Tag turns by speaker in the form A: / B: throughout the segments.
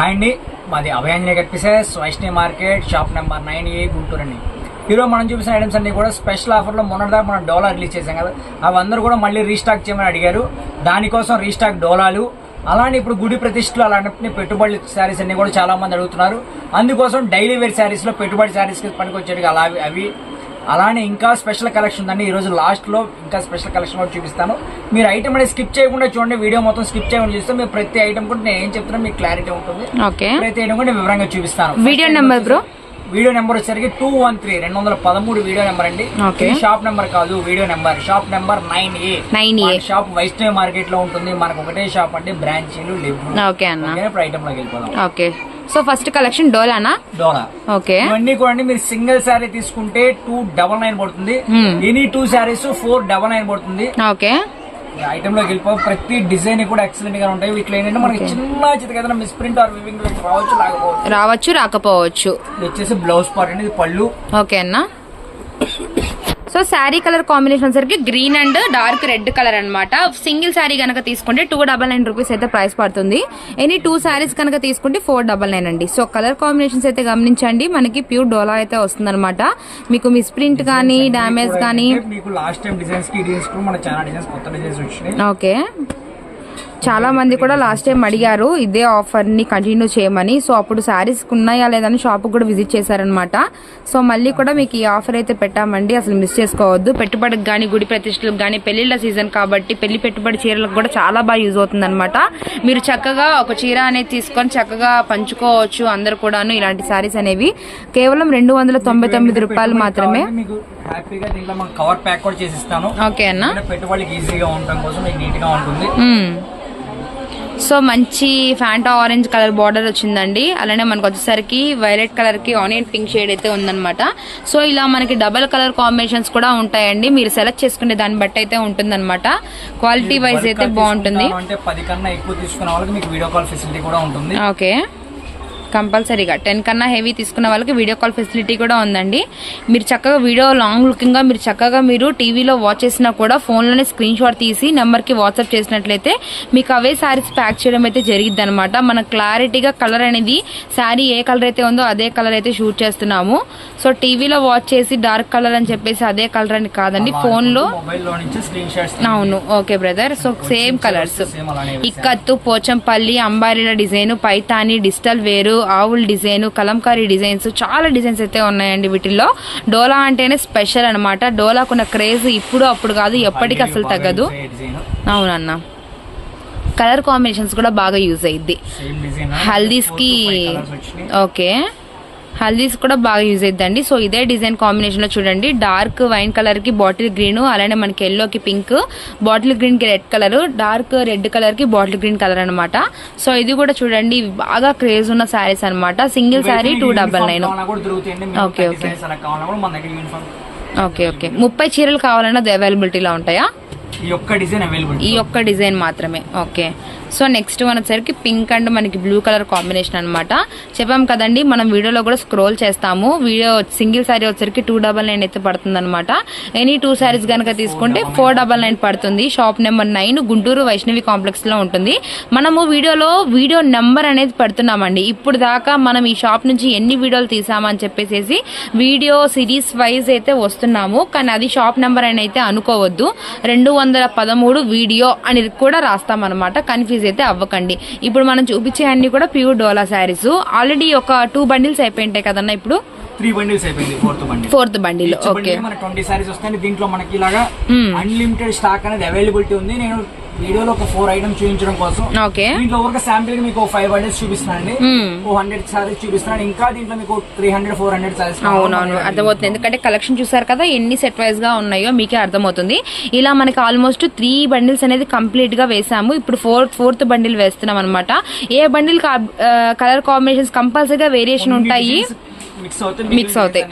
A: Hi అండి మాది Abhayanjaneya cut pieces Vaishnavi market shop number nine A Guntur అండి ఈరోజు మనం చూపిన ఐటమ్స్ అన్ని కూడా స్పెషల్ ఆఫర్లో మొన్నటిదాకా మనం డోలా రిలీజ్ చేసాం కదా అవి అందరూ కూడా మళ్ళీ రీస్టాక్ చేయమని అడిగారు. దానికోసం రీస్టాక్ డోలాలు అలానే ఇప్పుడు గుడి ప్రతిష్టలు అలాంటి పెట్టుబడి శారీస్ అన్ని కూడా చాలా మంది అడుగుతున్నారు. అందుకోసం డైలీ వేర్ శారీస్లో పెట్టుబడి శారీస్కి పనికొచ్చేటివి అలా అవి అలానే ఇంకా స్పెషల్ కలెక్షన్ ఉందండి. ఈ రోజు లాస్ట్లో ఇంకా స్పెషల్ కలెక్షన్ కూడా చూపిస్తాను. మీరు ఐటమ్ అనేది స్కిప్ చేయకుండా చూడండి. వీడియో మొత్తం స్కిప్ చేయకుండా చూస్తే మీరు ప్రతి ఐటమ్ కూడా నేను ఏం చెప్తున్నా మీకు క్లారిటీ ఉంటుంది. ప్రతి ఐటమ్ కూడా నేను వివరంగా చూపిస్తాను.
B: Video number bro
A: video number వచ్చేసరికి టూ వన్ త్రీ రెండు వందల పదమూడు వీడియో నెంబర్ అండి. షాప్ నెంబర్ కాదు video number shop number nine A
B: 9A.
A: Shop Vaishnavi మార్కెట్లో ఉంటుంది. మనకు ఒకటే షాప్ అంటే బ్రాంచీలు లేవు? ఇప్పుడు ఐటమ్లోకి వెళ్ళిపోదాం.
B: ఓకే. సో ఫస్ట్ కలెక్షన్ డోలానా?
A: డోలా.
B: ఓకే.
A: ఇవన్నీ కూడా మీరు సింగిల్ శారీ తీసుకుంటే టూ డబల్ నైన్ పడుతుంది.
B: Hmm.
A: Any two saris four double nine పడుతుంది.
B: ఓకే.
A: ఐటమ్లోకి వెళ్ళిపో ప్రతి డిజైన్ కూడా ఎక్సలెంట్గా ఉంటాయి. వీటిలో ఏంటంటే మనకి చిన్న చిన్న ఏదైనా మిస్ ప్రింట్ ఆర్ వివింగ్ రావచ్చు లేకపోవచ్చు
B: రావచ్చు రాకపోవచ్చు.
A: వచ్చేసి బ్లౌజ్ పార్ట్ అండి ఇది పళ్ళు.
B: ఓకే అన్న. సో శారీ కలర్ కాంబినేషన్ సరికి green and dark red colour అన్నమాట. సింగిల్ శారీ కనుక తీసుకుంటే టూ డబల్ నైన్ రూపీస్ అయితే ప్రైస్ పడుతుంది. ఎనీ టూ శారీస్ కనుక తీసుకుంటే ఫోర్ డబల్ నైన్ అండి. సో కలర్ కాంబినేషన్స్ అయితే గమనించండి. మనకి ప్యూర్ డోలా అయితే వస్తుందన్నమాట. మీకు మిస్ ప్రింట్ కానీ డ్యామేజ్ కానీ
A: మీకు
B: ఓకే. చాలా మంది కూడా లాస్ట్ టైం అడిగారు ఇదే ఆఫర్ని కంటిన్యూ చేయమని. సో అప్పుడు శారీస్ ఉన్నాయా లేదని షాప్ కూడా విజిట్ చేశారనమాట సో మళ్ళీ కూడా మీకు ఈ ఆఫర్ అయితే పెట్టామండి. అసలు మిస్ చేసుకోవద్దు. పెట్టుబడికి కానీ గుడి ప్రతిష్టలకు కానీ పెళ్ళిళ్ళ సీజన్ కాబట్టి పెళ్ళి పెట్టుబడి చీరలకు కూడా చాలా బాగా యూజ్ అవుతుంది మీరు చక్కగా ఒక చీర అనేది తీసుకొని చక్కగా పంచుకోవచ్చు అందరు కూడాను ఇలాంటి శారీస్ అనేవి. కేవలం రెండు వందల తొంభై తొమ్మిది రూపాయలు మాత్రమే.
A: కావాలంటే మీకు హ్యాపీగా దీంట్లో మనం కవర్ ప్యాక్ కూడా చేసి ఇస్తాను.
B: ఓకే అన్న.
A: పెట్టుబడికి ఈజీగా ఉండటం కోసం మీకు నీట్గా ఉంటుంది.
B: సో మంచి ఫ్యాంటా ఆరెంజ్ కలర్ బార్డర్ వచ్చిందండి. అలానే మనకు వచ్చేసరికి వైలెట్ కలర్కి ఆనియన్ పింక్ షేడ్ అయితే ఉందన్నమాట. సో ఇలా మనకి డబల్ కలర్ కాంబినేషన్స్ కూడా ఉంటాయండి. మీరు సెలెక్ట్ చేసుకునే దాన్ని బట్టి అయితే ఉంటుందన్నమాట. క్వాలిటీ వైజ్ అయితే బాగుంటుంది.
A: తీసుకుంటాను అంటే పది కన్నా ఎక్కువ తీసుకున్న వాళ్ళకి మీకు వీడియో కాల్ ఫెసిలిటీ కూడా ఉంటుంది.
B: ఓకే. కంపల్సరీగా. టెన్ కన్నా హెవీ తీసుకున్న వాళ్ళకి వీడియో కాల్ ఫెసిలిటీ కూడా ఉందండి. మీరు చక్కగా వీడియో లాంగ్ లుకింగ్గా మీరు చక్కగా మీరు టీవీలో వాచ్ చేసినా కూడా ఫోన్లోనే స్క్రీన్ షాట్ తీసి నెంబర్కి వాట్సాప్ చేసినట్లయితే మీకు అవే శారీస్ ప్యాక్ చేయడం అయితే జరిగిద్ది అనమాట మన క్లారిటీగా కలర్ అనేది శారీ ఏ కలర్ అయితే ఉందో అదే కలర్ అయితే షూట్ చేస్తున్నాము. సో టీవీలో వాచ్ చేసి డార్క్ కలర్ అని చెప్పేసి అదే కలర్ అని కాదండి. ఫోన్లో అవును. Okay brother so same colours ikat Pochampally అంబారీల design Paithani digital వేరు ఆవుల్ డిజైన్ కలంకారీ డిజైన్స్ చాలా డిజైన్స్ అయితే ఉన్నాయండి వీటిల్లో. డోలా అంటేనే స్పెషల్ అనమాట డోలాకున్న క్రేజ్ ఇప్పుడు అప్పుడు కాదు ఎప్పటికీ అసలు తగ్గదు. అవునన్న. కలర్ కాంబినేషన్స్ కూడా బాగా యూజ్ అయ్యిద్ది
A: సేమ్ డిజైన్
B: హల్దీస్కి ఓకే. హల్దీస్ కూడా బాగా యూజ్ అయిద్దండి. సో ఇదే డిజైన్ కాంబినేషన్లో చూడండి. డార్క్ వైన్ కలర్కి బాటిల్ గ్రీన్ అలానే మనకి ఎల్లో కి పింక్. బాటిల్ గ్రీన్కి రెడ్ కలర్ డార్క్ రెడ్ కలర్కి బాటిల్ గ్రీన్ కలర్ అన్నమాట. సో ఇది కూడా చూడండి బాగా క్రేజ్ ఉన్న శారీస్ అన్నమాట. Single sari two double nine.
A: దగ్గర యూనిఫామ్
B: ఓకే ఓకే. ముప్పై చీరలు కావాలన్నా అది అవైలబిలిటీలో ఉంటాయా?
A: ఈ ఒక్క డిజైన్ అవైలబుల్
B: ఈ ఒక్క డిజైన్ మాత్రమే. ఓకే. సో నెక్స్ట్ వన్ వచ్చేసరికి పింక్ అండ్ మనకి బ్లూ కలర్ కాంబినేషన్ అనమాట చెప్పాం కదండి మనం వీడియోలో కూడా స్క్రోల్ చేస్తాము. వీడియో సింగిల్ శారీ వచ్చేసరికి టూ డబల్ నైన్ అయితే పడుతుంది అనమాట ఎనీ టూ శారీస్ కనుక తీసుకుంటే ఫోర్ డబల్ నైన్ పడుతుంది. Shop number nine Guntur Vaishnavi కాంప్లెక్స్లో ఉంటుంది. మనము వీడియోలో వీడియో నెంబర్ అనేది పెడుతున్నామండి. ఇప్పుడు దాకా మనం ఈ షాప్ నుంచి ఎన్ని వీడియోలు తీసామని చెప్పేసి వీడియో సిరీస్ వైజ్ అయితే వస్తున్నాము. కానీ అది షాప్ నెంబర్ అని అయితే అనుకోవద్దు. రెండు వందల పదమూడు వీడియో అని కూడా రాస్తామన్నమాట. కన్ఫ్యూజ్ అయితే అవ్వకండి. ఇప్పుడు మనం చూపించే అన్ని కూడా ప్యూర్ డోలా శారీస్. ఆల్రెడీ ఒక టూ బండిల్స్ అయిపోయింటాయి కదన్నా ఇప్పుడు?
A: త్రీ బండిల్స్ అయిపోయింది fourth bundle
B: fourth bundle
A: Each
B: okay
A: bundle మన ట్వంటీ సారీస్ వస్తాయి దీంట్లో మనకి ఇలాగా
B: Hmm.
A: అన్లిమిటెడ్ స్టాక్ అనేది అవైలబిలిటీ ఉంది. నేను వీడియోలో ఒక ఫోర్ ఐటమ్స్ చూపించడం కోసం.
B: ఓకే.
A: దీంట్లో ఒక శాంపిల్కి మీకు ఫైవ్ బండిల్స్ చూపిస్తున్నానండి.
B: Hmm.
A: ఓ హండ్రెడ్ సారీస్ చూపిస్తున్నాను. ఇంకా దీంట్లో మీకు three hundred four hundred saris
B: అవునవును అర్థమవుతుంది. ఎందుకంటే కలెక్షన్ చూసారు కదా ఎన్ని సెట్ వైజ్గా ఉన్నాయో మీకే అర్థమవుతుంది. ఇలా మనకి ఆల్మోస్ట్ త్రీ బండిల్స్ అనేది కంప్లీట్గా వేసాము. ఇప్పుడు ఫోర్త్ ఫోర్త్ బండిల్ వేస్తున్నాం అనమాట ఏ బండిల్ కలర్ కాంబినేషన్స్ కంపల్సరీగా వేరియేషన్ ఉంటాయి?
A: మిక్స్ అవుతాయి.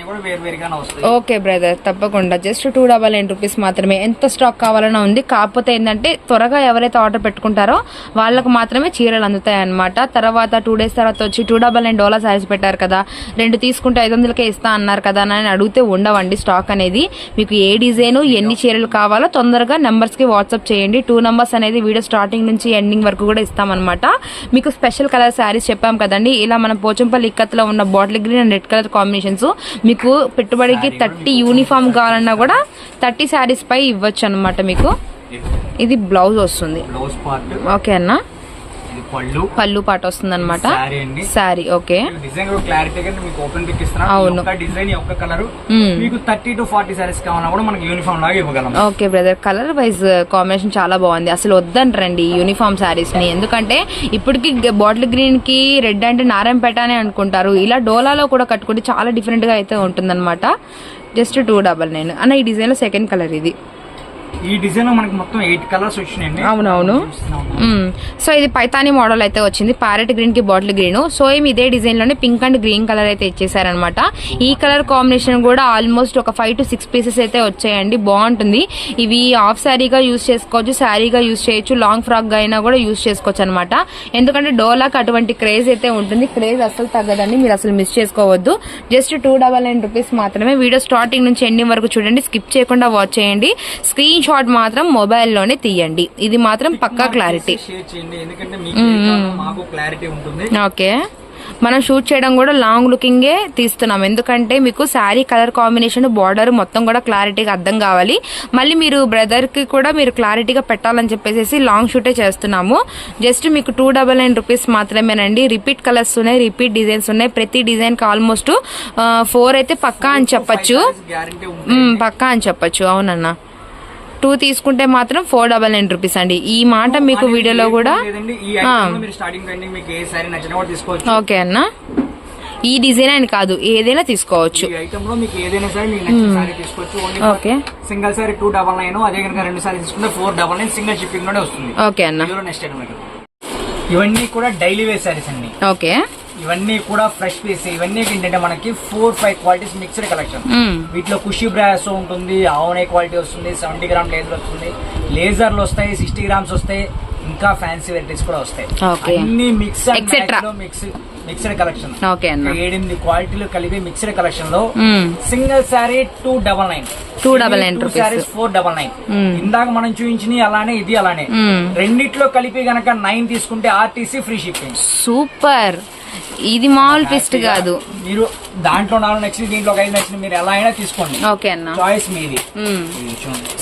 B: ఓకే బ్రదర్ తప్పకుండా. Just two double nine rupees మాత్రమే. ఎంత స్టాక్ కావాలన్నా ఉంది. కాకపోతే ఏంటంటే త్వరగా ఎవరైతే ఆర్డర్ పెట్టుకుంటారో వాళ్ళకు మాత్రమే చీరలు అందుతాయి అనమాట తర్వాత టూ డేస్ తర్వాత వచ్చి two double nine dollar saris పెట్టారు కదా. రెండు తీసుకుంటే ఐదు వందలకే ఇస్తా అన్నారు కదా అని అడిగితే ఉండవండి స్టాక్ అనేది. మీకు ఏ డిజైన్ ఎన్ని చీరలు కావాలో తొందరగా నెంబర్స్కి వాట్సాప్ చేయండి. టూ నెంబర్స్ అనేది వీడియో స్టార్టింగ్ నుంచి ఎండింగ్ వరకు కూడా ఇస్తామన్నమాట. మీకు స్పెషల్ కలర్ శారీస్ చెప్పాం కదండి. ఇలా మన పోచంపల్లి ఇక్కత్లో ఉన్న bottle green and red colour combinations. మీకు పెట్టుబడికి థర్టీ యూనిఫామ్ కావాలన్నా కూడా థర్టీ శారీస్ పై ఇవ్వచ్చు అనమాట మీకు ఇది బ్లౌజ్ వస్తుంది. ఓకే అన్న.
A: పళ్ళు.
B: పాట వస్తుంది అనమాట
A: శారీ
B: ఓకే.
A: డిజైన్ కూడా క్లారిటీగా మీకు ఓపెన్ పిక్ ఇస్తున్నాను
B: అవును.
A: Design colour. మీకు థర్టీ టు ఫార్టీ సారీస్ కావాలన్నా కూడా మనకి యూనిఫామ్ లాగా ఇవ్వగలం.
B: Okay brother colour wise combination చాలా బాగుంది. అసలు వద్దంటారండి యూనిఫామ్ శారీస్ని ఎందుకంటే ఇప్పటికి బాటిల్ గ్రీన్కి రెడ్ అంటే నారాయణపేట అని అనుకుంటారు. ఇలా డోలాలో కూడా కట్టుకుంటే చాలా డిఫరెంట్గా అయితే ఉంటుందన్నమాట. Just two double nine. అన్న ఈ డిజైన్లో సెకండ్ కలర్ ఇది.
A: ఈ డిజైన్ మనకి మొత్తం ఎయిట్ కలర్స్ వచ్చినాయండి.
B: అవునవును. సో ఇది పైతాని మోడల్ అయితే వచ్చింది. ప్యారెట్ గ్రీన్కి బాటిల్ గ్రీన్. సో ఏమి ఇదే డిజైన్లోనే పింక్ అండ్ గ్రీన్ కలర్ అయితే ఇచ్చేసారనమాట ఈ కలర్ కాంబినేషన్ కూడా ఆల్మోస్ట్ ఒక ఫైవ్ టు సిక్స్ పీసెస్ అయితే వచ్చాయండి. బాగుంటుంది. ఇవి హాఫ్ శారీగా యూస్ చేసుకోవచ్చు శారీగా యూస్ చేయొచ్చు లాంగ్ ఫ్రాక్గా అయినా కూడా యూస్ చేసుకోవచ్చు అనమాట ఎందుకంటే డోలాకి అటువంటి క్రేజ్ అయితే ఉంటుంది. క్రేజ్ అసలు తగ్గదండి. మీరు అసలు మిస్ చేసుకోవద్దు. Just two double nine rupees మాత్రమే. వీడియో స్టార్టింగ్ నుంచి ఎండింగ్ వరకు చూడండి. స్కిప్ చేయకుండా వాచ్ చేయండి. స్క్రీన్ షాట్ మాత్రం మొబైల్లోనే తీయండి. ఇది మాత్రం పక్కా క్లారిటీ ఓకే. మనం షూట్ చేయడం కూడా లాంగ్ లుకింగే తీస్తున్నాం. ఎందుకంటే మీకు శారీ కలర్ కాంబినేషన్ బార్డర్ మొత్తం కూడా క్లారిటీగా అర్థం కావాలి. మళ్ళీ మీరు బ్రదర్కి కూడా మీరు క్లారిటీగా పెట్టాలని చెప్పేసి లాంగ్ షూటే చేస్తున్నాము. జస్ట్ మీకు టూ డబల్ నైన్ రూపీస్ మాత్రమేనండి. రిపీట్ కలర్స్ ఉన్నాయి రిపీట్ డిజైన్స్ ఉన్నాయి. ప్రతి డిజైన్కి ఆల్మోస్ట్ ఫోర్ అయితే పక్కా అని చెప్పొచ్చు. పక్కా అని చెప్పొచ్చు. అవునన్నా. టూ తీసుకుంటే మాత్రం ఫోర్ డబల్ నైన్ రూపీస్ అండి. ఈ మాట మీకు వీడియోలో కూడా ఓకే అన్న. ఈ డిజైన్ అని కాదు ఏదైనా తీసుకోవచ్చు. Okay.
A: Single sari two double nine అదే కనుక రెండు సారీ తీసుకుంటే ఫోర్ డబల్ నైన్ సింగిల్ షిప్పింగ్లోనే వస్తుంది.
B: ఓకే అన్న.
A: ఇవన్నీ కూడా డైలీ వేర్ సారీస్ అండి.
B: ఓకే.
A: ఇవన్నీ కూడా ఫ్రెష్ పీస్ ఇవన్నీ ఏంటంటే మనకి four five qualities mixed collection. వీటిలో ఖుషి బ్రాస్ ఉంటుంది ఆవనే క్వాలిటీ వస్తుంది సెవెంటీ గ్రామ్ లేజర్ వస్తుంది లేజర్లు వస్తాయి సిక్స్టీ గ్రామ్స్ వస్తాయి ఇంకా ఫ్యాన్సీ వెరైటీస్ కూడా వస్తాయి. అన్ని మిక్స్. మిక్స్ మిక్స్డ్ కలెక్షన్ ఏడెనిమిది క్వాలిటీలు కలిపి మిక్స్డ్
B: కలెక్షన్లో.
A: Single sari two double nine
B: Two double nine rupees.
A: Saris four double nine. ఇందాక మనం చూపించిన అలానే ఇది అలానే
B: మ్మ్.
A: రెండిట్లో కలిపి గనక నైన్ తీసుకుంటే ఆర్టీసీ ఫ్రీ షిప్పింగ్
B: సూపర్ ఇది మామూలు ట్విస్ట్ కాదు.
A: మీరు దాంట్లో నాలుగు నచ్చింది దీంట్లో ఒక ఐదు నచ్చింది మీరు ఎలా అయినా తీసుకోండి.
B: ఓకే అన్న.
A: చాయిస్ మీది.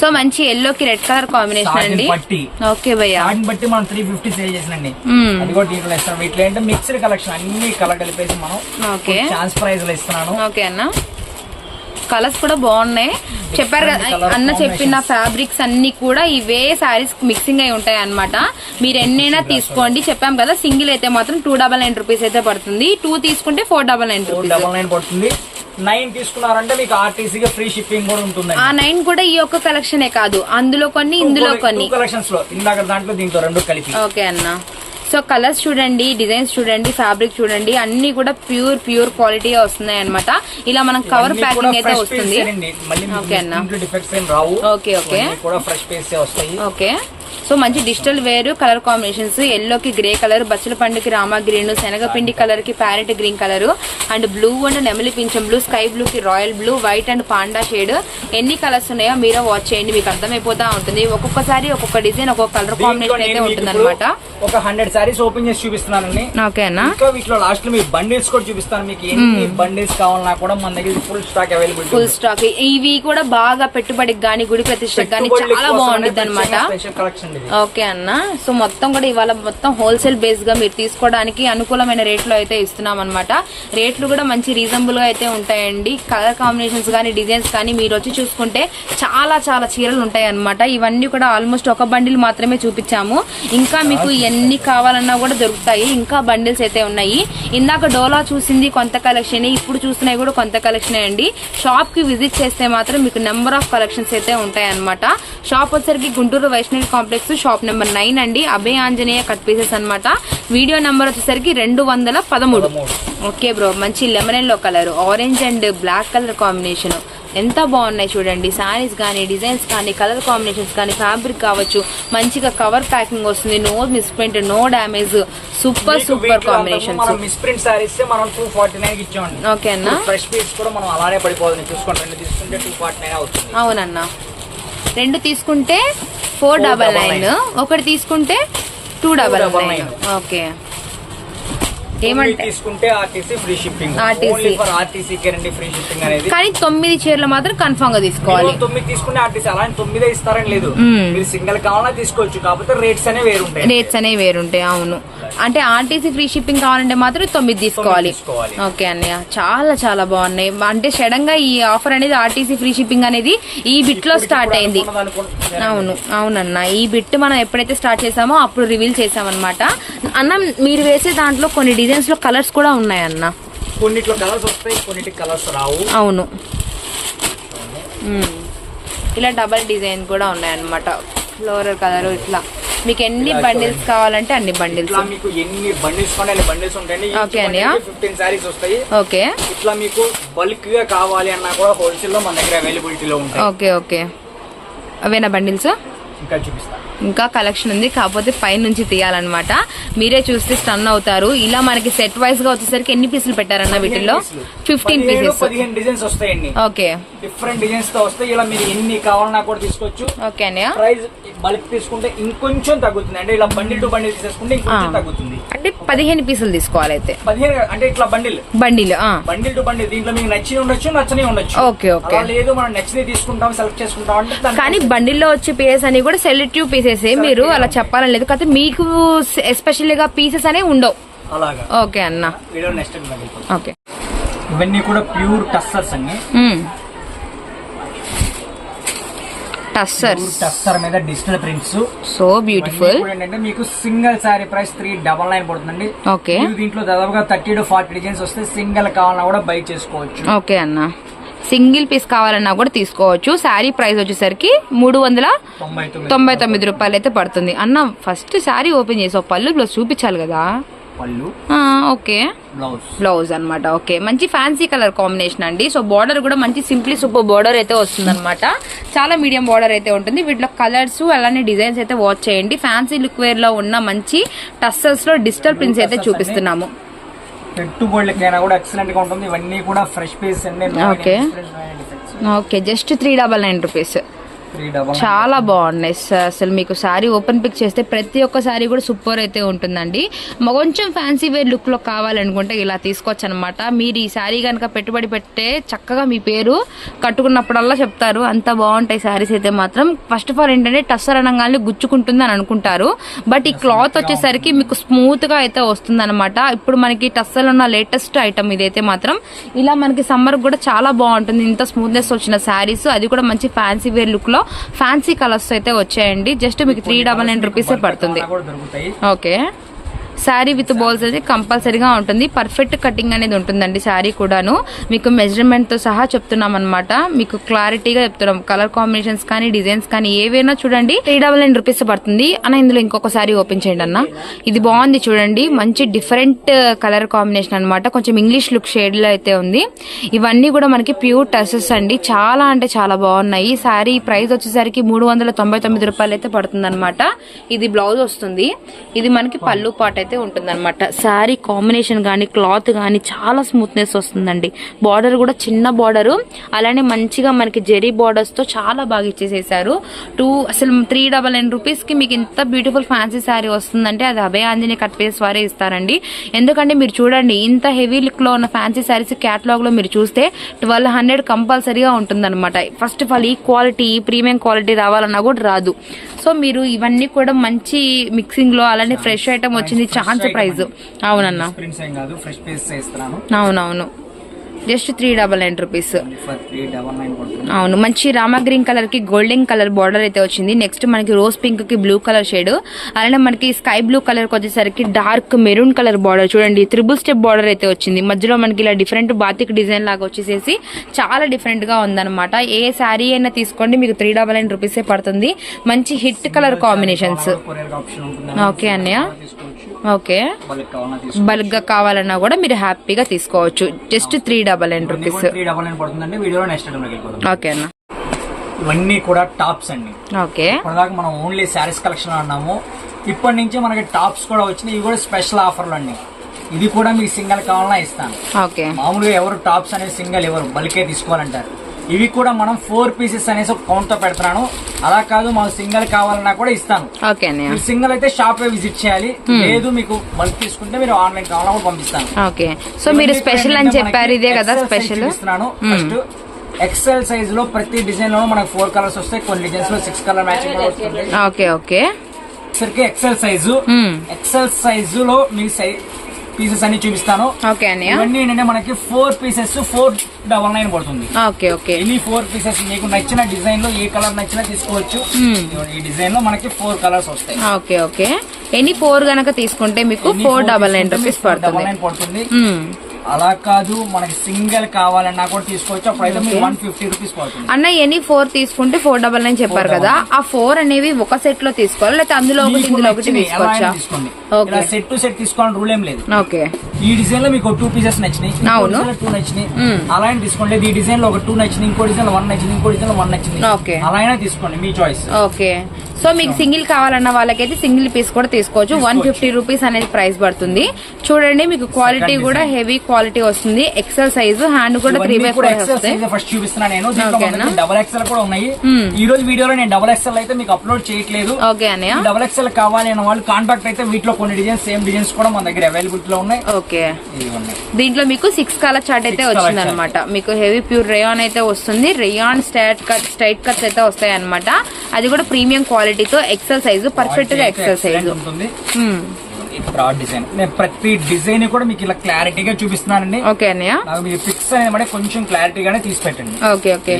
B: సో మంచి ఎల్లోకి రెడ్ కలర్ కాంబినేషన్ అండి.
A: పట్టి.
B: ఓకే భయ్యా.
A: వాటిని బట్టి మనం త్రీ ఫిఫ్టీ సేల్ చేసినండి. అది కూడా దీంట్లో ఇస్తాం. వీటిలో ఏంటంటే మిక్స్డ్ కలెక్షన్ అన్ని కలర్ కలిపేసి మనం
B: ఓకే.
A: ఛాన్స్ ప్రైస్లో ఇస్తున్నాను.
B: ఓకే అన్న. కలర్స్ కూడా బాగున్నాయి. చెప్పారు కదా అన్న చెప్పిన. ఫ్యాబ్రిక్స్ అన్ని కూడా ఇవే శారీస్ మిక్సింగ్ అయి ఉంటాయి అన్నమాట. మీరు ఎన్నైనా తీసుకోండి. చెప్పాం కదా సింగిల్ అయితే మాత్రం టూ డబల్ నైన్ రూపీస్ అయితే పడుతుంది. టూ తీసుకుంటే four double nine
A: double nine పడుతుంది. నైన్ తీసుకున్నారంటే మీకు ఆర్టీసీగా ఫ్రీ షిప్పింగ్ కూడా ఉంటుంది
B: ఆ నైన్ కూడా ఈ ఒక్క కలెక్షనే కాదు. అందులో కొన్ని ఇందులో కొన్ని
A: కలెక్షన్స్లో ఇందాక దాంట్లో దీంతో రెండు కలిపి.
B: ఓకే అన్న. సో కలర్స్ చూడండి డిజైన్స్ చూడండి ఫ్యాబ్రిక్ చూడండి అన్ని కూడా ప్యూర్ ప్యూర్ క్వాలిటీ వస్తున్నాయి అనమాట ఇలా మనం కవర్ ప్యాకింగ్ అయితే వస్తుంది. ఓకే అన్న. Okay, okay. ఓకే సో మంచి డిజిటల్ వేరు కలర్ కాంబినేషన్స్ ఎల్లోకి గ్రే కలర్ బచ్చల పండుకి రామా గ్రీన్ శనగపిండి కలర్కి parrot green colour and blue and నెమలి పింఛం బ్లూ స్కై బ్లూ కి royal blue white and panda shade ఎన్ని కలర్స్ ఉన్నాయో మీరే వాచ్ చేయండి మీకు అర్థమైపోతా ఉంటుంది. ఒక్కొక్కసారి ఒక్కొక్క డిజైన్ ఒక్కొక్క కలర్ కాంబినేషన్ అయితే ఉంటుంది అనమాట
A: ఒక హండ్రెడ్ సారీస్ ఓపెన్ చేసి చూపిస్తున్నానండి.
B: ఓకే అన్న.
A: ఇంకా వీటిలో లాస్ట్లో మీ బండిల్స్ కూడా చూపిస్తాను మీకు. ఎన్ని బండిల్స్ కావాలన్నా కూడా మన దగ్గర full stock available
B: full stock ఇవి కూడా బాగా పెట్టుబడికి గానీ గుడి ప్రతిష్టకి గానీ చాలా బాగుంటుంది అనమాట ఓకే అన్న. సో మొత్తం కూడా ఇవాళ మొత్తం హోల్సేల్ బేస్గా మీరు తీసుకోవడానికి అనుకూలమైన రేట్లో అయితే ఇస్తున్నాం అనమాట రేట్లు కూడా మంచి రీజనబుల్గా అయితే ఉంటాయండి. కలర్ కాంబినేషన్స్ కానీ డిజైన్స్ కానీ మీరు వచ్చి చూసుకుంటే చాలా చాలా చీరలు ఉంటాయి అనమాట ఇవన్నీ కూడా ఆల్మోస్ట్ ఒక బండిల్ మాత్రమే చూపించాము. ఇంకా మీకు ఎన్ని కావాలన్నా కూడా దొరుకుతాయి. ఇంకా బండిల్స్ అయితే ఉన్నాయి. ఇందాక డోలా చూసింది కొంత కలెక్షన్ ఇప్పుడు చూస్తున్నాయి కూడా కొంత కలెక్షన్ అండి. షాప్కి విజిట్ చేస్తే మాత్రం మీకు నెంబర్ ఆఫ్ కలెక్షన్స్ అయితే ఉంటాయి అనమాట షాప్ వచ్చరికి Guntur Vaishnavi complex complex shop number nine అండి. అభయ ఆంజనేయ కట్ పీసెస్ అన్నమాట. వీడియో నెంబర్ వచ్చేసరికి రెండు వందల పదమూడు. ఓకే బ్రో మంచి lemon yellow colour orange and black colour combination. ఎంత బాగున్నాయి చూడండి. శారీస్ కానీ డిజైన్స్ కానీ కలర్ కాంబినేషన్స్ కానీ ఫ్యాబ్రిక్ కావచ్చు. మంచిగా కవర్ ప్యాకింగ్ వస్తుంది. No misprint no damage super super combinations.
A: మనం మిస్ ప్రింట్ సారీస్ మనం టూ ఫార్టీ నైన్ ఇచ్చామండి.
B: ఓకే అన్న.
A: ఫ్రెష్ పీస్ కూడా మనం అలానే పడిపోతుంది చూసుకోండి రెండు తీసుకుంటే టూ ఫార్టీ నైన్ అవుతుంది.
B: అవునన్నా. రెండు తీసుకుంటే ఫోర్ డబల్ నైన్ ఒకటి తీసుకుంటే టూ డబల్ నైన్ ఓకే
A: తీసుకుంటే RTC free shipping
B: RTC.
A: Only for RTC రండి ఫ్రీ షిప్పింగ్ అనేది.
B: కానీ తొమ్మిది చీరలు మాత్రం కన్ఫామ్గా తీసుకోవాలి.
A: తొమ్మిది తీసుకుంటే ఆర్టీసీ అలాంటి తొమ్మిదే ఇస్తారని లేదు. మీరు సింగిల్ కావాలన్నా తీసుకోవచ్చు కాకపోతే రేట్స్ అనేవి వేరు ఉంటాయి
B: రేట్స్ అనేవి వేరుంటాయి అవును. అంటే ఆర్టీసీ ఫ్రీ షిప్పింగ్ కావాలంటే మాత్రం తొమ్మిది తీసుకోవాలి.
A: తీసుకోవాలి.
B: ఓకే అన్నయ్య చాలా చాలా బాగున్నాయి. అంటే సడన్గా ఈ ఆఫర్ అనేది ఆర్టీసీ ఫ్రీ షిప్పింగ్ అనేది ఈ బిట్లో స్టార్ట్ అయింది. అవును అవునన్న. ఈ బిట్ మనం ఎప్పుడైతే స్టార్ట్ చేసామో అప్పుడు రివీల్ చేసామన్నమాట. అన్న మీరు వేసే దాంట్లో కొన్ని డిజైన్స్లో కలర్స్ కూడా ఉన్నాయన్న.
A: కొన్నిట్లో కలర్స్ వస్తాయి కొన్నిటికి కలర్స్ రావు.
B: అవును. ఇలా డబల్ డిజైన్ కూడా ఉన్నాయన్నమాట. ఫ్లోరల్ కలర్ ఇట్లా. మీకు ఎన్ని బండిల్స్ కావాలంటే అన్ని బండిల్స్.
A: మీకు ఎన్ని బండిల్స్ అన్ని బండిల్స్ ఉంటాయి
B: Okay అన్నయ్య.
A: ఫిఫ్టీన్ సారీస్ వస్తాయి.
B: ఓకే.
A: ఇట్లా మీకు బల్క్గా కావాలి అన్నా కూడా హోల్సేల్లో మన దగ్గర అవైలబిలిటీలో ఉంటాయి.
B: Okay okay. అవేనా బండిల్స్?
A: ఇంకా చూపిస్తా.
B: ఇంకా కలెక్షన్ ఉంది. కాకపోతే పైన నుంచి తీయాలన్నమాట. మీరే చూస్తే స్టన్ అవుతారు. ఇలా మనకి సెట్ వైజ్గా వచ్చేసరికి ఎన్ని పీసులు పెట్టారన్న వీటిల్లో? ఫిఫ్టీన్ పీసెస్
A: డిజైన్స్ వస్తాయండి.
B: ఓకే
A: డిఫరెంట్ డిజైన్స్తో వస్తాయి ఇలా మీరు ఎన్ని కావాలన్నా కూడా తీసుకోవచ్చు.
B: ఓకే అన్నయ్య.
A: ప్రైస్ బల్క్ తీసుకుంటే ఇంకొంచెం తగ్గుతుంది. అంటే ఇలా బండిల్ టు బండిల్ తీసేసుకుంటే ఇంకొంచెం. తగ్గుతుంది.
B: అంటే పదిహేను పీసులు తీసుకోవాలి అయితే
A: పదిహేను అంటే ఇట్లా bundle
B: bundle.
A: Bundle to bundle దీంట్లో మీకు నచ్చి ఉండొచ్చు నచ్చని ఉండొచ్చు.
B: Okay, okay.
A: లేదు మనం నచ్చినవి తీసుకుంటాం సెలెక్ట్ చేసుకుంటాం అంటే
B: కానీ బండిల్లో వచ్చే పీసెస్ అని కూడా సెలెక్టివ్ పీసెస్ మీరు అలా చెప్పాలని లేదు. కాకపోతే మీకు ఎస్పెషల్గా పీసెస్ అనేవి ఉండవు. ఓకే అన్న. ఓకే.
A: ఇవన్నీ కూడా ప్యూర్ టస్సర్స్ అండి.
B: టస్సర్స్
A: టస్సర్ మీద డిజిటల్ ప్రింట్స్
B: సో బ్యూటిఫుల్
A: ఏంటంటే మీకు single sari price three double nine పడుతుందండి.
B: ఓకే
A: దీంట్లో దాదాపుగా థర్టీ టు ఫార్టీ డిజైన్స్ వస్తే సింగిల్ కావాలన్నా కూడా బై చేసుకోవచ్చు.
B: ఓకే అన్న. సింగిల్ పీస్ కావాలన్నా కూడా తీసుకోవచ్చు. శారీ ప్రైస్ వచ్చేసరికి మూడు వందల
A: తొంభై తొమ్మిది
B: రూపాయలు అయితే పడుతుంది. అన్న ఫస్ట్ శారీ ఓపెన్ చేసి పళ్ళు బ్లౌజ్ చూపించాలి కదా? ఓకే. బ్లౌజ్ అన్నమాట ఓకే. మంచి ఫ్యాన్సీ కలర్ కాంబినేషన్ అండి. సో బార్డర్ కూడా మంచి సింప్లీ సూపర్ బార్డర్ అయితే వస్తుంది చాలా మీడియం బార్డర్ అయితే ఉంటుంది. వీటిలో కలర్స్ అలానే డిజైన్స్ అయితే వాచ్ చేయండి. ఫ్యాన్సీ లుక్ వేర్లో ఉన్న మంచి టస్సల్స్లో డిజిటల్ ప్రింట్స్ అయితే చూపిస్తున్నాము.
A: పెట్టుబడులకైనా కూడా ఎక్సలెంట్గా ఉంటుంది. ఇవన్నీ కూడా ఫ్రెష్ పీస్ అండి
B: Okay. Okay just three double nine rupees చాలా బాగున్నాయి అసలు మీకు సారీ ఓపెన్ పిక్ చేస్తే ప్రతి ఒక్క సారీ కూడా సూపర్ అయితే ఉంటుందండి. కొంచెం ఫ్యాన్సీ వేర్ లుక్లో కావాలనుకుంటే ఇలా తీసుకోవచ్చు అనమాట మీరు ఈ సారీ కనుక పెట్టుబడి పెట్టే చక్కగా మీ పేరు కట్టుకున్నప్పుడల్లా చెప్తారు. అంత బాగుంటాయి సారీస్ అయితే మాత్రం. ఫస్ట్ ఆఫ్ ఆల్ ఏంటంటే టస్సర్ అనగానే గుచ్చుకుంటుంది అని అనుకుంటారు. బట్ ఈ క్లాత్ వచ్చేసరికి మీకు స్మూత్గా అయితే వస్తుంది అనమాట ఇప్పుడు మనకి టస్సర్ ఉన్న లేటెస్ట్ ఐటమ్ ఇదైతే మాత్రం. ఇలా మనకి సమ్మర్ కూడా చాలా బాగుంటుంది. ఇంత స్మూత్నెస్ వచ్చిన శారీస్. అది కూడా మంచి ఫ్యాన్సీ వేర్ లుక్ లో ఫ్యాన్సీ కలర్స్ అయితే వచ్చాయండి. జస్ట్ మీకు త్రీ డబల్ నైన్ రూపీస్ పడుతుంది. ఓకే శారీ విత్ బౌల్స్ అయితే కంపల్సరీగా ఉంటుంది. పర్ఫెక్ట్ కటింగ్ అనేది ఉంటుందండి శారీ కూడాను. మీకు మెజర్మెంట్తో సహా చెప్తున్నాం అనమాట మీకు క్లారిటీగా చెప్తున్నాం. కలర్ కాంబినేషన్స్ కానీ డిజైన్స్ కానీ ఏవైనా చూడండి. త్రీ డబల్ నైన్ రూపీస్ పడుతుంది. అన్న ఇందులో ఇంకొక సారీ ఓపెన్ చేయండి అన్న. ఇది బాగుంది చూడండి. మంచి డిఫరెంట్ కలర్ కాంబినేషన్ అన్నమాట. కొంచెం ఇంగ్లీష్ లుక్ షేడ్లో అయితే ఉంది. ఇవన్నీ కూడా మనకి ప్యూర్ టసెస్ అండి. చాలా అంటే చాలా బాగున్నాయి. శారీ సారీ ప్రైస్ వచ్చేసరికి మూడు వందల తొంభై తొమ్మిది రూపాయలు అయితే పడుతుంది ఇది బ్లౌజ్ వస్తుంది. ఇది మనకి పళ్ళు పాట అయితే ఉంటుందన్నమాట. శారీ కాంబినేషన్ కానీ క్లాత్ కానీ చాలా స్మూత్నెస్ వస్తుందండి. బార్డర్ కూడా చిన్న బార్డరు. అలానే మంచిగా మనకి జెరీ బార్డర్స్తో చాలా బాగా ఇచ్చేసేసారు. టూ అసలు త్రీ డబల్ నైన్ రూపీస్కి మీకు ఇంత బ్యూటిఫుల్ ఫ్యాన్సీ శారీ వస్తుందంటే అది అభయ ఆంజనేయ కట్ పీస్ వారే ఇస్తారండి. ఎందుకంటే మీరు చూడండి ఇంత హెవీ లుక్లో ఉన్న ఫ్యాన్సీ శారీస్ క్యాటలాగ్లో మీరు చూస్తే ట్వెల్వ్ హండ్రెడ్ కంపల్సరీగా ఉంటుందన్నమాట. ఫస్ట్ ఆఫ్ ఆల్ ఈ క్వాలిటీ ఈ ప్రీమియం క్వాలిటీ రావాలన్నా కూడా రాదు. సో మీరు ఇవన్నీ కూడా మంచి మిక్సింగ్లో అలానే ఫ్రెష్ ఐటమ్ వచ్చింది ఛాన్స్ ప్రైస్ అవునన్నా.
A: ప్రింట్స్ ఏం కాదు ఫ్రెష్ పీస్ ఇస్తున్నాను
B: అవునవును. Just three double nine rupees అవును మంచి రామా గ్రీన్ కలర్కి గోల్డెన్ కలర్ బార్డర్ అయితే వచ్చింది. నెక్స్ట్ మనకి రోజ్ పింక్కి బ్లూ కలర్ షేడ్ అలానే మనకి స్కై బ్లూ కలర్ వచ్చేసరికి డార్క్ మెరూన్ కలర్ బార్డర్ చూడండి త్రిబుల్ స్టెప్ బార్డర్ అయితే వచ్చింది. మధ్యలో మనకి ఇలా డిఫరెంట్ బాతిక్ డిజైన్ లాగా వచ్చేసేసి చాలా డిఫరెంట్గా ఉందన్నమాట. ఏ శారీ అయినా తీసుకోండి మీకు త్రీ డబల్ నైన్ రూపీసే పడుతుంది. మంచి హిట్ కలర్ కాంబినేషన్స్ ఓకే అన్నయ్య. ఓకే.
A: బల్క్గా కావాలన్నా
B: కూడా మీరు హ్యాపీగా తీసుకోవచ్చు. Just three double nine rupees
A: three double nine పడుతుందండి. వీడియోలో నెక్స్ట్ ఐటమ్ వెళ్ళిపోతాం
B: ఓకే అన్న.
A: ఇవన్నీ కూడా టాప్స్ అండి.
B: ఓకే.
A: ఇప్పటిదాకా మనం ఓన్లీ శారీస్ కలెక్షన్ అన్నాము ఇప్పటి నుంచి మనకి టాప్స్ కూడా వచ్చినాయి. ఇవి కూడా స్పెషల్ ఆఫర్లు అండి. ఇది కూడా మీకు సింగల్ కావాలన్నా ఇస్తాను.
B: ఓకే.
A: మామూలుగా ఎవరు టాప్స్ అనేది సింగల్ ఎవరు బల్కే తీసుకోవాలంటారు. ఇవి కూడా మనం ఫోర్ పీసెస్ అనేసి ఒక కౌంట్తో పెడుతున్నాను. అలా కాదు మాకు సింగల్ కావాలన్నా కూడా ఇస్తాను. మీరు సింగల్ అయితే షాప్ విజిట్ చేయాలి. లేదు మీకు బల్క్ తీసుకుంటే మీరు ఆన్లైన్ కావాలన్నా కూడా పంపిస్తాను.
B: ఓకే. సో మీరు స్పెషల్ అని చెప్పారు ఇదే కదా స్పెషల్
A: ఇస్తున్నాను ఫస్ట్ ఎక్సెల్ సైజ్లో ప్రతి డిజైన్లో మనకు ఫోర్ కలర్స్ వస్తాయి. కొన్ని డిజైన్స్లో సిక్స్ కలర్ మ్యాచింగ్ వస్తుంది.
B: Okay okay.
A: సరికి ఎక్సెల్ సైజు. ఎక్సెల్ సైజు లో మీ సైజ్ పీసెస్ అన్ని చూపిస్తాను.
B: ఓకే అన్నయ్య.
A: ఇవన్నీ ఏంటంటే మనకి four pieces four double nine పడుతుంది.
B: Okay okay.
A: Any four pieces మీకు నచ్చిన డిజైన్లో ఏ కలర్ నచ్చినా తీసుకోవచ్చు. ఈ డిజైన్లో మనకి ఫోర్ కలర్స్ వస్తాయి.
B: Okay okay. ఎనీ ఫోర్ గనక తీసుకుంటే మీకు ఫోర్ డబల్ నైన్ రూపీస్ పడుతుంది.
A: nine పడుతుంది.
B: మ్మ్.
A: అలా కాదు మనకి సింగిల్ కావాలన్నా కూడా తీసుకోవచ్చు. అప్పుడైతే మీకు వన్ ఫిఫ్టీ రూపీస్ పడుతుంది.
B: అన్న ఎనీ ఫోర్ తీసుకుంటే ఫోర్ డబల్ నైన్ చెప్పారు కదా ఆ ఫోర్ అనేవి ఒక సెట్లో తీసుకోవాలి? లేకపోతే అందులో ఒకటి ఇందులో ఒకటి తీసుకోవచ్చా ఓకే.
A: సెట్ టు సెట్ తీసుకోవాలని రూల్ ఏం లేదు.
B: ఓకే.
A: ఈ డిజైన్లో మీకు టూ పీసెస్ నచ్చినాయి
B: అవును.
A: టూ నచ్చినాయి. అలా అయినా తీసుకోండి. ఈ డిజైన్లో ఒక టూ నచ్చినాయి ఇంకో డిజైన్ వన్ నచ్చింది ఇంకో డిజైన్ వన్ నచ్చింది
B: ఓకే.
A: అలా అయినా తీసుకోండి మీ చాయిస్
B: ఓకే. సో మీకు సింగిల్ కావాలన్న వాళ్ళకైతే సింగిల్ పీస్ కూడా తీసుకోవచ్చు. వన్ ఫిఫ్టీ రూపీస్ అనేది ప్రైస్ పడుతుంది. చూడండి మీకు క్వాలిటీ కూడా హెవీ క్వాలిటీ వస్తుంది. ఎక్సెల్ సైజ్ హ్యాండ్ కూడా త్రీ బై ఫోర్
A: ఫస్ట్ చూపిస్తున్నా నేను. డబల్ ఎక్స్ఎల్ కూడా ఉన్నాయి.
B: మ్మ్.
A: ఈ రోజు వీడియోలో నేను డబల్ ఎక్స్ఎల్ అయితే మీకు అప్లోడ్ చేయట్లేదు.
B: ఓకే అన్నయ్య.
A: డబల్ ఎక్స్ఎల్ కావాలి అనే వాళ్ళు కాంటాక్ట్ అయితే వీటిలో కొన్ని డిజైన్స్ సేమ్ డిజైన్స్ కూడా మన దగ్గర అవైలబిలిటీ లో ఉన్నాయి.
B: ఓకే
A: ఇవి ఉన్నాయి
B: దీంట్లో మీకు సిక్స్ కలర్ చార్ట్ అయితే వచ్చింది అనమాట మీకు హెవీ ప్యూర్ రేయాన్ అయితే వస్తుంది. Rayon straight cut straight cuts అయితే వస్తాయి అనమాట అది కూడా ప్రీమియం క్వాలిటీతో ఎక్సెల్ సైజు పర్ఫెక్ట్గా ఎక్సెల్ సైజు
A: ఉంటుంది. బ్రాడ్ డిజైన్ నేను ప్రతి డిజైన్ కూడా మీకు ఇలా క్లారిటీగా చూపిస్తున్నానండి.
B: ఓకే అన్నయ్య.
A: మీరు పిక్స్ అనేది కొంచెం క్లారిటీగానే తీసి పెట్టండి.
B: Okay okay.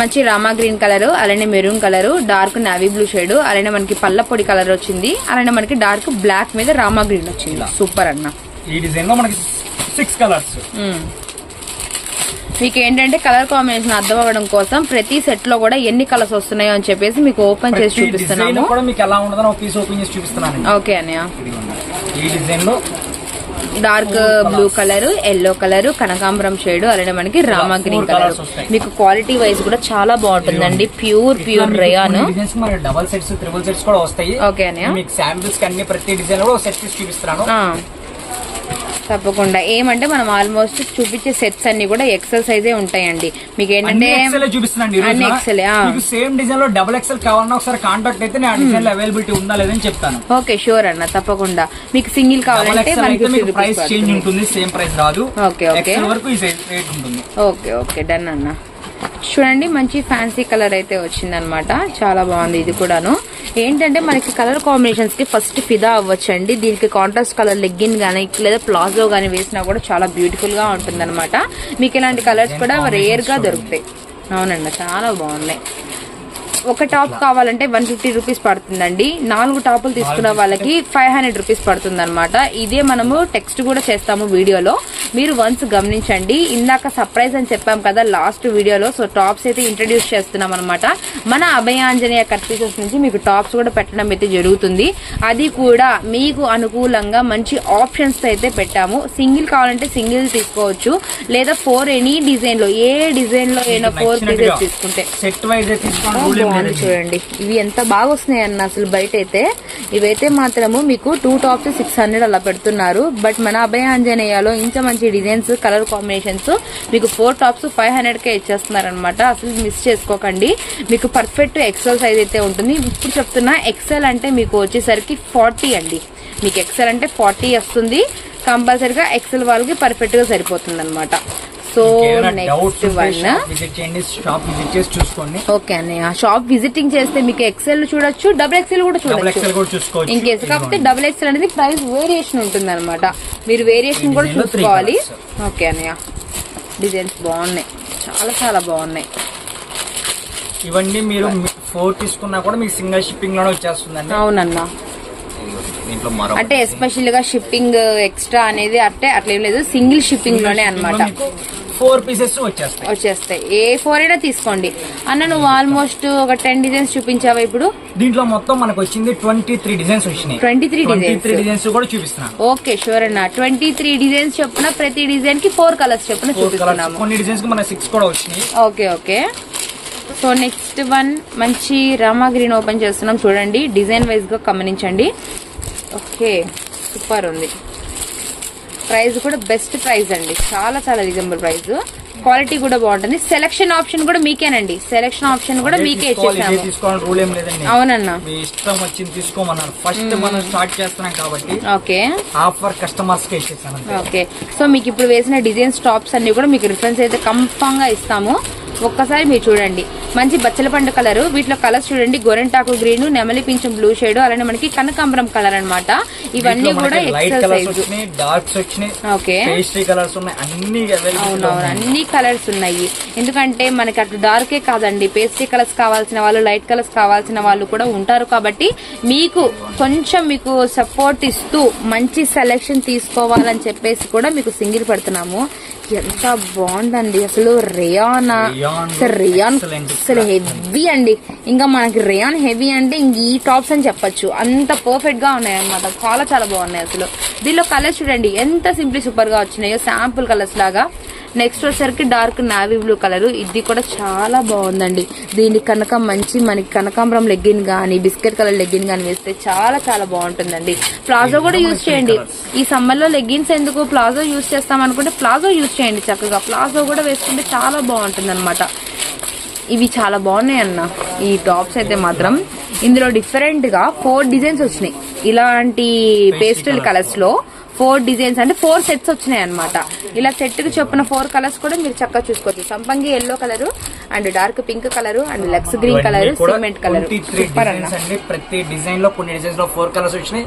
B: మంచి రామా గ్రీన్ కలర్ అలానే maroon colour dark navy blue shade అలానే మనకి పల్ల పొడి కలర్ వచ్చింది అలానే మనకి డార్క్ బ్లాక్ మీద రామా గ్రీన్ వచ్చింది. సూపర్ అన్న.
A: ఈ డిజైన్లో మనకి సిక్స్ కలర్స్.
B: మీకు ఏంటంటే కలర్ కాంబినేషన్ అర్థం అవ్వడం కోసం ప్రతి సెట్లో కూడా ఎన్ని కలర్స్ వస్తున్నాయో అని చెప్పేసి మీకు ఓపెన్ చేసి
A: ప్రతి డిజైన్
B: చూపిస్తున్నాము.
A: కూడా మీకు ఎలా ఉండదో ఒక పీస్ ఓపెన్ చేసి చూపిస్తున్నానండి.
B: ఓకే అన్నయ్య.
A: ఇదిగోండి. ఈ డిజైన్లో
B: dark blue colour yellow colour కనకాంబరం షేడ్ అలానే మనకి రామా గ్రీన్ కలర్. మీకు క్వాలిటీ వైజ్ కూడా చాలా బాగుంటుందండి. Pure pure rayon.
A: Double sets triple sets కూడా వస్తాయి.
B: ఓకే అన్నయ్య.
A: మీకు శాంపిల్స్కి అన్ని ప్రతి డిజైన్ సెట్ చేసి చూపిస్తున్నాను.
B: తప్పకుండా. ఏమంటే మనం ఆల్మోస్ట్ చూపించే సెట్స్ అన్ని కూడా ఎక్సెల్ సైజే ఉంటాయండి. మీకు ఏంటంటే అన్ని. ఎక్సెల్
A: సేమ్ డిజైన్లో డబుల్ ఎక్సెల్ కావాలన్నా ఒకసారి కాంటాక్ట్ అయితే నేను డిజైన్ అవైలబిలిటీ ఉందా లేదని చెప్తాను.
B: ఓకే షూర్ అన్న తప్పకుండా. మీకు సింగిల్ కావాలంటే
A: ఎక్సెల్
B: మనకి
A: అయితే మీకు
B: 50
A: ప్రైస్ చేంజ్. ఉంటుంది సేమ్ ప్రైస్ రాదు.
B: Okay, okay.
A: ఎక్సెల్ వరకు ఈ రేట్ ఉంటుంది.
B: ఓకే ఓకే డన్ అన్న. చూడండి మంచి ఫ్యాన్సీ కలర్ అయితే వచ్చిందనమాట. చాలా బాగుంది ఇది కూడాను. ఏంటంటే మనకి కలర్ కాంబినేషన్స్కి ఫస్ట్ ఫిదా అవ్వచ్చండి. దీనికి కాంట్రాస్ట్ కలర్ లెగ్గిన్ గానీ లేదా ప్లాజో గానీ వేసినా కూడా చాలా బ్యూటిఫుల్గా ఉంటుంది మీకు ఇలాంటి కలర్స్ కూడా రేర్గా దొరుకుతాయి. అవునండి చాలా బాగున్నాయి. ఒక టాప్ కావాలంటే వన్ ఫిఫ్టీ రూపీస్ పడుతుందండి. నాలుగు టాపులు తీసుకున్న వాళ్ళకి ఫైవ్ హండ్రెడ్ రూపీస్ పడుతుంది అనమాట ఇదే మనము టెక్స్ట్ కూడా చేస్తాము వీడియోలో. మీరు వన్స్ గమనించండి. ఇందాక సర్ప్రైజ్ అని చెప్పాం కదా లాస్ట్ వీడియోలో. సో టాప్స్ అయితే ఇంట్రడ్యూస్ చేస్తున్నాం అనమాట మన అభయాంజనేయ కర్పీసెస్ నుంచి మీకు టాప్స్ కూడా పెట్టడం అయితే జరుగుతుంది. అది కూడా మీకు అనుకూలంగా మంచి ఆప్షన్స్ అయితే పెట్టాము. సింగిల్ కావాలంటే సింగిల్ తీసుకోవచ్చు. లేదా ఫోర్ ఎనీ డిజైన్లో ఏ డిజైన్లో అయినా ఫోర్ పీసెస్ తీసుకుంటే.
A: సెట్ వైజ్
B: బాగుంది చూడండి. ఇవి ఎంత బాగా వస్తున్నాయి అన్న అసలు బయట అయితే ఇవైతే మాత్రము మీకు టూ టాప్స్ సిక్స్ హండ్రెడ్ అలా పెడుతున్నారు. బట్ మన అభయ ఆంజనేయాలో ఇంత మంచి డిజైన్స్ కలర్ కాంబినేషన్స్ మీకు ఫోర్ టాప్స్ ఫైవ్ హండ్రెడ్కే ఇచ్చేస్తున్నారు అనమాట అసలు మిస్ చేసుకోకండి. మీకు పర్ఫెక్ట్ ఎక్సెల్ సైజ్ అయితే ఉంటుంది. ఇప్పుడు చెప్తున్నా ఎక్సెల్ అంటే మీకు వచ్చేసరికి ఫార్టీ అండి. మీకు ఎక్సెల్ అంటే ఫార్టీ వస్తుంది. కంపల్సరిగా ఎక్సెల్ వాళ్ళకి పర్ఫెక్ట్గా సరిపోతుంది అనమాట so next one
A: shop visit చేయండి. షాప్ విజిట్ చేసి చూసుకోండి.
B: ఓకే అన్నయ్య షాప్ విజిటింగ్ చేస్తే మీకు ఎక్సెల్ చూడొచ్చు డబుల్ ఎక్సెల్ కూడా
A: డబుల్ ఎక్సెల్
B: చూడొచ్చు
A: కూడా చూసుకోవచ్చు.
B: ఇన్ కేసు కాకపోతే డబుల్ ఎక్సెల్ అనేది ప్రైస్ వేరియేషన్ ఉంటుంది అనమాట మీరు వేరియేషన్ కూడా చూసుకోవాలి. ఓకే అన్నయ్య డిజైన్స్ బాగున్నాయి. చాలా చాలా బాగున్నాయి.
A: ఇవన్నీ మీరు ఫోర్ తీసుకున్నా కూడా మీకు సింగిల్ షిప్పింగ్లోనే వచ్చేస్తుందండి.
B: అవునన్నా. అంటే ఎస్పెషల్గా షిప్పింగ్ ఎక్స్ట్రా అనేది అంటే అట్లా ఏం లేదు సింగిల్ షిప్పింగ్లోనే అన్నమాట.
A: ఫోర్ పీసెస్ వచ్చేస్తాయి.
B: వచ్చేస్తాయి. ఏ ఫోర్ అయినా తీసుకోండి. అన్న నువ్వు ఆల్మోస్ట్ ఒక టెన్ డిజైన్స్ చూపించావా ఇప్పుడు?
A: దీంట్లో మొత్తం మనకు వచ్చింది ట్వంటీ త్రీ డిజైన్స్ వచ్చినాయి.
B: 23
A: ట్వంటీ త్రీ
B: designs.
A: డిజైన్స్ కూడా చూపిస్తున్నాను.
B: ఓకే షూర్ అన్న. ట్వంటీ త్రీ డిజైన్స్ చొప్పున ప్రతి డిజైన్కి ఫోర్ కలర్స్ చొప్పున చూపిస్తున్నాము.
A: కొన్ని డిజైన్స్కి మన సిక్స్ కూడా వచ్చినాయి.
B: Okay okay. So next one మంచి రామా గ్రీన్ ఓపెన్ చేస్తున్నాం. చూడండి డిజైన్ వైజ్గా గమనించండి. ఓకే సూపర్ ఉంది. ప్రైస్ కూడా బెస్ట్ ప్రైస్ అండి. చాలా చాలా రీజనబుల్ ప్రైస్ క్వాలిటీ కూడా బాగుంటుంది. సెలక్షన్ ఆప్షన్ కూడా మీకేనండి. సెలక్షన్ ఆప్షన్ కూడా మీకే ఇచ్చేసాము. అవునన్నా.
A: ఇష్టం వచ్చింది ఫస్ట్ మనం స్టార్ట్ చేస్తున్నాం కాబట్టి
B: ఓకే.
A: ఆఫర్ కస్టమర్స్కి ఇచ్చేసాను అంతే.
B: ఓకే. సో మీకు ఇప్పుడు వేసిన డిజైన్స్ టాప్స్ అన్ని కూడా మీకు రిఫరెన్స్ అయితే కన్ఫామ్గా ఇస్తాము. ఒక్కసారి మీరు చూడండి. మంచి బచ్చల పండు కలర్. వీటిలో కలర్స్ చూడండి. గోరెంటాకు గ్రీన్ నెమలి పింఛం బ్లూ షేడ్ అలానే మనకి కనకాంబరం కలర్ అన్నమాట. ఇవన్నీ కూడా ఎక్సెల్ సైజు
A: డార్క్స్ వచ్చినాయి
B: ఓకే.
A: పేస్ట్రీ కలర్స్ ఉన్నాయి అన్ని
B: అవునవును అన్ని కలర్స్ ఉన్నాయి. ఎందుకంటే మనకి అట్లా డార్కే కాదండి. పేస్ట్రీ కలర్స్ కావాల్సిన వాళ్ళు లైట్ కలర్స్ కావాల్సిన వాళ్ళు కూడా ఉంటారు కాబట్టి మీకు కొంచెం మీకు సపోర్ట్ ఇస్తూ మంచి సెలెక్షన్ తీసుకోవాలని చెప్పేసి కూడా మీకు సింగిల్ పెడుతున్నాము. ఎంత బాగుందండి. అసలు రేయానా. రేయాన్. అసలు హెవీ అండి. ఇంకా మనకి రేయాన్ హెవీ అంటే ఇంక ఈ టాప్స్ అని చెప్పొచ్చు. అంత పర్ఫెక్ట్గా ఉన్నాయి అనమాట చాలా చాలా బాగున్నాయి అసలు. దీనిలో కలర్స్ చూడండి. ఎంత సింప్లీ సూపర్గా వచ్చినాయో శాంపుల్ కలర్స్ లాగా. నెక్స్ట్ వచ్చేసరికి డార్క్ నావీ బ్లూ కలర్ ఇది కూడా చాలా బాగుందండి. దీని కనుక మంచి మనకి కనకాంబరం లెగ్గిన్ కానీ బిస్కెట్ కలర్ లెగ్గిన్ కానీ వేస్తే చాలా చాలా బాగుంటుందండి. ప్లాజో కూడా యూజ్ చేయండి. ఈ సమ్మర్లో లెగ్గిన్స్ ఎందుకు ప్లాజో యూజ్ చేస్తాం అనుకుంటే ప్లాజో యూజ్ చేయండి చక్కగా. ప్లాజో కూడా వేసుకుంటే చాలా బాగుంటుంది ఇవి చాలా బాగున్నాయి అన్న. ఈ టాప్స్ అయితే మాత్రం. ఇందులో డిఫరెంట్గా ఫోర్ డిజైన్స్ వచ్చినాయి. ఇలాంటి పేస్టల్ కలర్స్లో ఫోర్ డిజైన్స్ అంటే ఫోర్ సెట్స్ వచ్చినాయి అనమాట ఇలా సెట్కి చొప్పున ఫోర్ కలర్స్ కూడా మీరు చక్కగా చూసుకోవచ్చు. సంపంగి yellow colour and dark pink colour and Lux green colour cement colour super
A: అండి. ప్రతి డిజైన్లో కొన్ని డిజైన్స్లో ఫోర్ కలర్స్ వచ్చినాయి.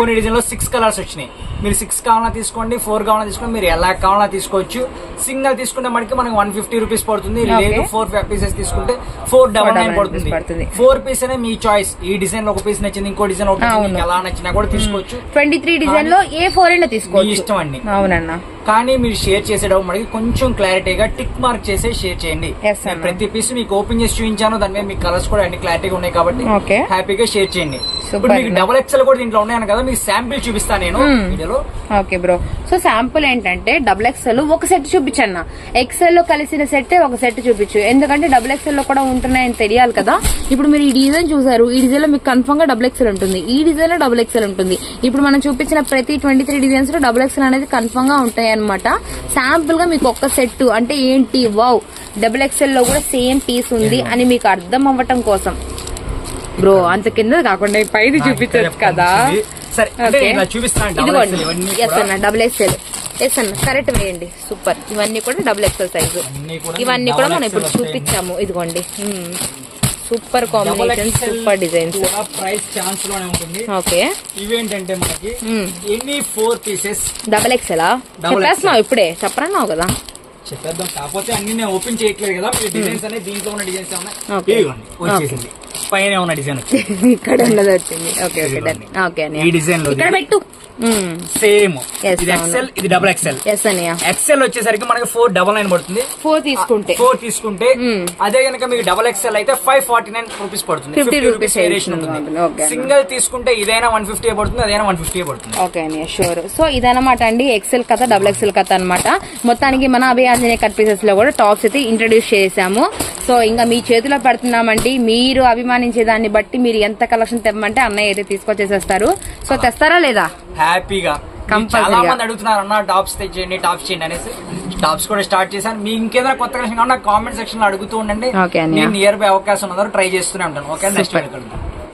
A: కొన్ని డిజైన్లో సిక్స్ కలర్స్ వచ్చినాయి. మీరు సిక్స్ కావాలన్నా తీసుకోండి ఫోర్ కావాలన్నా తీసుకోండి మీరు ఎలా కావాలన్నా తీసుకోవచ్చు. సింగిల్ తీసుకుంటే మనకి మనకి వన్ ఫిఫ్టీ రూపీస్ పడుతుంది. లేదు ఫోర్ ఫైవ్ పీసెస్ తీసుకుంటే ఫోర్ డబల్ నైన్
B: 499
A: పడుతుంది. ఫోర్ పీస్ అనే మీ చాయిస్ ఈ డిజైన్లో ఒక పీస్ నచ్చింది ఇంకో డిజైన్ ఒక ఎలా నచ్చినా కూడా తీసుకోవచ్చు.
B: ట్వంటీ త్రీ డిజైన్లో ఏ ఫోర్
A: మీ
B: తీసుకోవచ్చు.
A: ఇష్టం అండి
B: అవునన్నా.
A: కానీ మీరు షేర్ చేసేటప్పుడు మనకి కొంచెం క్లారిటీగా టిక్ మార్క్ చేసే షేర్ చేయండి. ప్రతి పీస్ మీకు ఓపెన్ చేసి చూపించాను దాని మీద మీకు కలర్స్ కూడా అన్ని క్లారిటీగా ఉన్నాయి కాబట్టి. హ్యాపీగా షేర్ చేయండి. ఇప్పుడు మీకు. డబుల్ ఎక్స్ఎల్ కూడా దీంట్లో ఉన్నాయని కదా మీకు శాంపిల్ చూపిస్తాను నేను వీడియోలో.
B: ఓకే బ్రో సో శాంపుల్ ఏంటంటే డబుల్ ఎక్స్ఎల్ ఒక సెట్ చూపించన్న. ఎక్స్ఎల్లో కలిసిన సెట్ ఒక సెట్ చూపించు. ఎందుకంటే డబుల్ ఎక్స్ఎల్లో కూడా ఉంటున్నాయని తెలియాలి కదా. ఇప్పుడు మీరు ఈ డిజైన్ చూసారు ఈ డిజైన్లో మీకు కన్ఫర్మ్గా డబుల్ ఎక్స్ఎల్ ఉంటుంది. ఈ డిజైన్లో డబుల్ ఎక్స్ఎల్ ఉంటుంది. ఇప్పుడు మనం చూపించిన ప్రతి ట్వంటీ త్రీ డిజైన్స్లో డబుల్ ఎక్స్ఎల్ అనేది కన్ఫర్మ్గా ఉంటాయి అనమాట శాంపుల్గా మీకు ఒక్క సెట్ అంటే ఏంటి? వావ్ డబుల్ ఎక్స్ఎల్లో కూడా సేమ్ పీస్ ఉంది అని మీకు అర్థం అవ్వటం కోసం. బ్రో అంత కింద కాకుండా పైది చూపించచ్చు కదా? ఇదిగోండి. ఎస్. అన్న డబుల్ ఎక్స్ఎల్ ఎస్ అన్న కరెక్ట్ వేయండి. సూపర్ ఇవన్నీ కూడా డబుల్ ఎక్స్ఎల్ సైజు ఇవన్నీ కూడా మనం ఇప్పుడు. చూపించాము. ఇదిగోండి. Super combination super designs
A: price ఛాన్స్లోనే ఉంటుంది.
B: ఓకే.
A: ఇవేంటంటే మనకి
B: మ్మ్.
A: ఎన్ని ఫోర్ పీసెస్
B: డబల్ ఎక్స్ఎలా చెప్పేస్తున్నావు ఇప్పుడే చెప్పరన్నావు కదా.
A: చెప్పేద్దాం. కాకపోతే అన్ని నేను ఓపెన్ చేయట్లేదు కదా డిజైన్స్ అనేది దీంట్లో ఉన్న డిజైన్స్ ఉన్నాయి. ఇదిగోండి వచ్చేసింది. పైన ఉన్న డిజైన్
B: ఇక్కడ ఉన్నది వచ్చింది. Okay okay done. ఓకే
A: ఈ డిజైన్లో
B: ఇక్కడ పెట్టు.
A: సేమ్
B: Yes,
A: ఇది
B: అవును.
A: ఎక్సెల్ ఇది డబుల్ ఎక్సెల్
B: ఎస్ అన్నయ్య
A: ఎక్సెల్ వచ్చేసరికి మనకి ఫోర్ డబల్ నైన్ పడుతుంది.
B: ఫోర్ తీసుకుంటే.
A: ఫోర్ తీసుకుంటే
B: మ్మ్.
A: అదే కనుక మీకు డబల్ ఎక్సెల్ అయితే ఫైవ్ ఫార్టీ నైన్ రూపీస్ పడుతుంది.
B: 50
A: ఫిఫ్టీ రూపీస్ వేరియేషన్
B: ఉంటుంది.
A: సింగిల్ తీసుకుంటే ఇదైనా వన్ ఫిఫ్టీ పడుతుంది అదైనా వన్ ఫిఫ్టీ పడుతుంది.
B: ఓకే అండి షూర్ సో ఇదన్నమాట అండి ఎక్సెల్ కథ డబుల్ ఎక్సెల్ కథ అన్నమాట. మొత్తానికి మన అభయాంజనేయ కట్ పీసెస్లో కూడా టాప్స్ అయితే ఇంట్రడ్యూస్ చేసాము. సో ఇంకా మీ చేతిలో పెడుతున్నామండి. మీరు అభిమానించే దాన్ని బట్టి మీరు ఎంత కలెక్షన్ తెమ్మంటే అన్నయ్య అయితే తీసుకొచ్చేసేస్తారు. సో తెస్తారా లేదా?
A: హ్యాపీగా. చాలా. మంది అడుగుతున్నారు అన్న టాప్స్ తెచ్చేయండి టాప్స్ చేయండి అనేసి. టాప్స్ కూడా స్టార్ట్ చేశాను. మీ ఇంకేదైనా కొత్త కలెక్షన్ కావాలి కామెంట్ సెక్షన్లో అడుగుతూ ఉండండి. నేను నియర్ బై అవకాశం ఉన్నదో ట్రై చేస్తూనే ఉంటాను. Okay next.